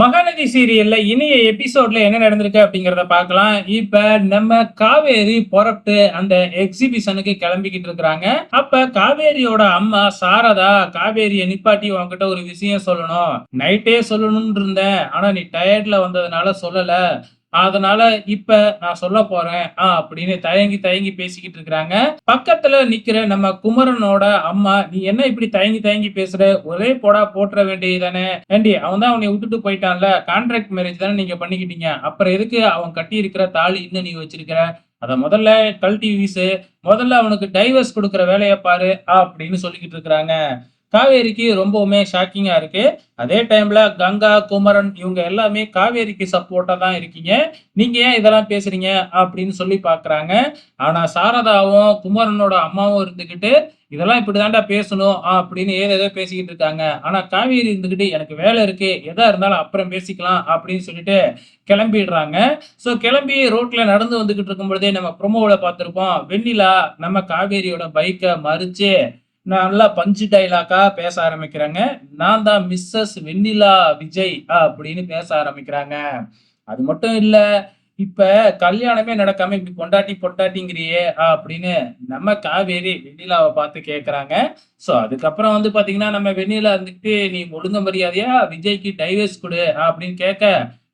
மகாநதி சீரியல்ல இனிய எபிசோட்ல என்ன நடந்திருக்கு அப்படிங்கறத பார்க்கலாம். இப்ப நம்ம காவேரி புறப்பட்டு அந்த எக்ஸிபிஷனுக்கு கிளம்பிக்கிட்டு இருக்கிறாங்க. அப்ப காவேரியோட அம்மா சாரதா காவேரிய நிப்பாட்டி உன்கிட்ட ஒரு விஷயம் சொல்லணும். நைட்டே சொல்லணும்னு இருந்தேன். ஆனா நீ டயர்ட்ல வந்ததுனால சொல்லல. அதனால இப்ப நான் சொல்ல போறேன். ஆ அப்படின்னு தயங்கி தயங்கி பேசிக்கிட்டு இருக்கிறாங்க. பக்கத்துல நிக்கிற நம்ம குமரனோட அம்மா நீ என்ன இப்படி தயங்கி தயங்கி பேசுற? ஒரே போடா போட்டுற வேண்டியதானே ஏண்டி அவன் தான் அவனை விட்டுட்டு போயிட்டான்ல. கான்ட்ராக்ட் மேரேஜ் தானே நீங்க பண்ணிக்கிட்டீங்க. அப்புறம் எதுக்கு அவன் கட்டி இருக்கிற தாலி இன்னும் நீ வச்சிருக்கிற? அதை முதல்ல கழட்டி வீசு. முதல்ல அவனுக்கு டைவர்ஸ் கொடுக்குற வேலையை பாரு அப்படின்னு சொல்லிக்கிட்டு இருக்கிறாங்க. காவேரிக்கு ரொம்பவுமே ஷாக்கிங்கா இருக்கு. அதே டைம்ல கங்கா குமரன் இவங்க எல்லாமே காவேரிக்கு சப்போர்ட்டா தான் இருக்கீங்க. நீங்க ஏன் இதெல்லாம் பேசுறீங்க? அப்படின்னு சொல்லி பாக்குறாங்க. ஆனா சாரதாவும் குமரனோட அம்மாவும் இருந்துகிட்டு இதெல்லாம் இப்படிதான்டா பேசணும் அப்படின்னு ஏதேதோ பேசிக்கிட்டு இருக்காங்க. ஆனா காவேரி இருந்துகிட்டு எனக்கு வேலை இருக்கு. எதா இருந்தாலும் அப்புறம் பேசிக்கலாம் அப்படின்னு சொல்லிட்டு கிளம்பிடுறாங்க. ஸோ கிளம்பி ரோட்ல நடந்து வந்துகிட்டு இருக்கும் பொழுதே நம்ம ப்ரொமோவில் பார்த்துருப்போம். வெண்ணிலா நம்ம காவேரியோட பைக்கை மறிச்சு நல்லா பஞ்சு டைலாக்கா பேச ஆரம்பிக்கிறாங்க. நான் தான் மிஸ்ஸஸ் வெண்ணிலா விஜய் அப்படின்னு பேச ஆரம்பிக்கிறாங்க. அது மட்டும் இல்ல இப்ப கல்யாணமே நடக்காம இப்படி கொண்டாட்டி பொட்டாட்டிங்கிறியே அப்படின்னு நம்ம காவேரி வெண்ணிலாவை பார்த்து கேட்கறாங்க சோ அதுக்கப்புறம் வந்து பாத்தீங்கன்னா நம்ம வெண்ணிலா இருந்துட்டு நீ ஒழுங்க மரியாதையா விஜய்க்கு டைவர்ஸ் கொடு அப்படின்னு கேட்க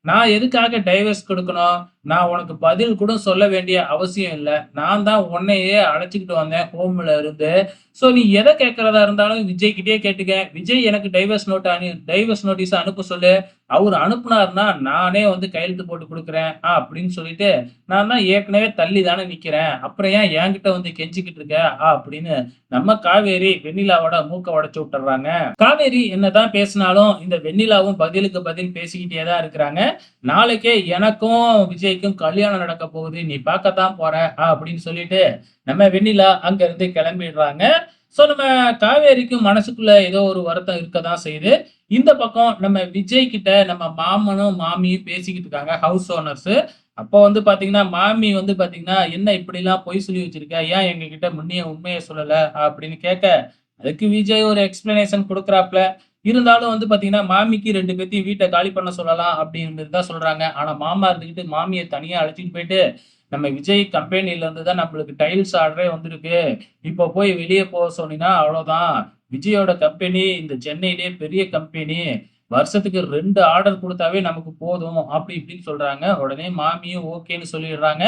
நான் எதுக்காக டைவர்ஸ் கொடுக்கணும்? நான் உனக்கு பதில் கூட சொல்ல வேண்டிய அவசியம் இல்லை. நான் தான் உன்னையே அழைச்சிக்கிட்டு வந்தேன் ஹோம்ல இருந்து. ஸோ நீ எதை கேட்கறதா இருந்தாலும் விஜய்கிட்டயே கேட்டுக்க. விஜய் எனக்கு டைவர்ஸ் நோட் அனு டைவர்ஸ் நோட்டீஸ் அனுப்ப சொல்லு. அவர் அனுப்புனாருன்னா நானே வந்து கையெழுத்து போட்டு கொடுக்குறேன் ஆ அப்படின்னு சொல்லிட்டு நான் தான் ஏற்கனவே தள்ளி தானே நிக்கிறேன். அப்புறம் ஏன் என்கிட்ட வந்து கெஞ்சிக்கிட்டு இருக்க ஆ அப்படின்னு நம்ம காவேரி வெண்ணிலாவோட மூக்க உடைச்சு விட்டுறாங்க. காவேரி என்னதான் பேசினாலும் இந்த வெண்ணிலாவும் பதிலுக்கு பதில் பேசிக்கிட்டே தான் இருக்கிறாங்க. நாளைக்கே எனக்கும் விஜய் விஜய்க்கும் கல்யாணம் நடக்க போகுது நீ பார்க்கத்தான் போற அப்படின்னு சொல்லிட்டு நம்ம வெண்ணிலா அங்க இருந்து கிளம்பிடுறாங்க. சோ நம்ம காவேரிக்கும் மனசுக்குள்ள ஏதோ ஒரு வருத்தம் இருக்கதான் செய்யுது. இந்த பக்கம் நம்ம விஜய் கிட்ட நம்ம மாமனும் மாமியும் பேசிக்கிட்டு இருக்காங்க ஹவுஸ் ஓனர்ஸ் அப்போ வந்து பாத்தீங்கன்னா மாமி வந்து பாத்தீங்கன்னா என்ன இப்படி எல்லாம் பொய் சொல்லி வச்சிருக்க? ஏன் எங்ககிட்ட முன்னைய உண்மையை சொல்லல? அப்படின்னு கேட்க அதுக்கு விஜய் ஒரு எக்ஸ்பிளனேஷன் கொடுக்குறாப்ல இருந்தாலும் வந்து பாத்தீங்கன்னா மாமிக்கு ரெண்டு பேர்த்தையும் வீட்டை காலி பண்ண சொல்லலாம் அப்படின்னு தான் சொல்றாங்க. ஆனா மாமா இருந்துக்கிட்டு மாமியை தனியா அழைச்சிட்டு போயிட்டு நம்ம விஜய் கம்பெனில இருந்து தான் நம்மளுக்கு டைல்ஸ் ஆர்டரே வந்திருக்கு. இப்போ போய் வெளியே போக சொன்னீங்கன்னா அவ்வளவுதான். விஜயோட கம்பெனி இந்த சென்னையிலேயே பெரிய கம்பெனி வருஷத்துக்கு ரெண்டு ஆர்டர் கொடுத்தாவே நமக்கு போதும் அப்படி இப்படின்னு சொல்றாங்க. உடனே மாமியும் ஓகேன்னு சொல்லிடுறாங்க.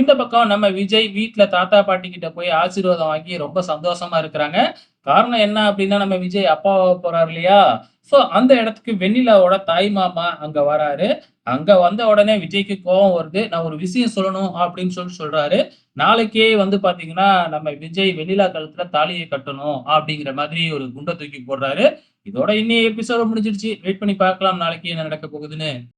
இந்த பக்கம் நம்ம விஜய் வீட்டுல தாத்தா பாட்டி கிட்ட போய் ஆசீர்வாதம் வாங்கி ரொம்ப சந்தோஷமா இருக்கிறாங்க. காரணம் என்ன அப்படின்னா நம்ம விஜய் அப்பாவை போறாரு இல்லையா? சோ அந்த இடத்துக்கு வெண்ணிலாவோட தாய் மாமா அங்க வராரு. அங்க வந்த உடனே விஜய்க்கு கோபம் வருது. நான் ஒரு விஷயம் சொல்லணும் அப்படின்னு சொல்லி சொல்றாரு. நாளைக்கே வந்து பாத்தீங்கன்னா நம்ம விஜய் வெண்ணிலா கழுத்துல தாலியை கட்டணும் அப்படிங்கிற மாதிரி ஒரு குண்டை தூக்கி போடுறாரு. இதோட இன்னி எபிசோட முடிஞ்சிருச்சு வெயிட் பண்ணி பார்க்கலாம். நாளைக்கு என்ன நடக்க போகுதுன்னு.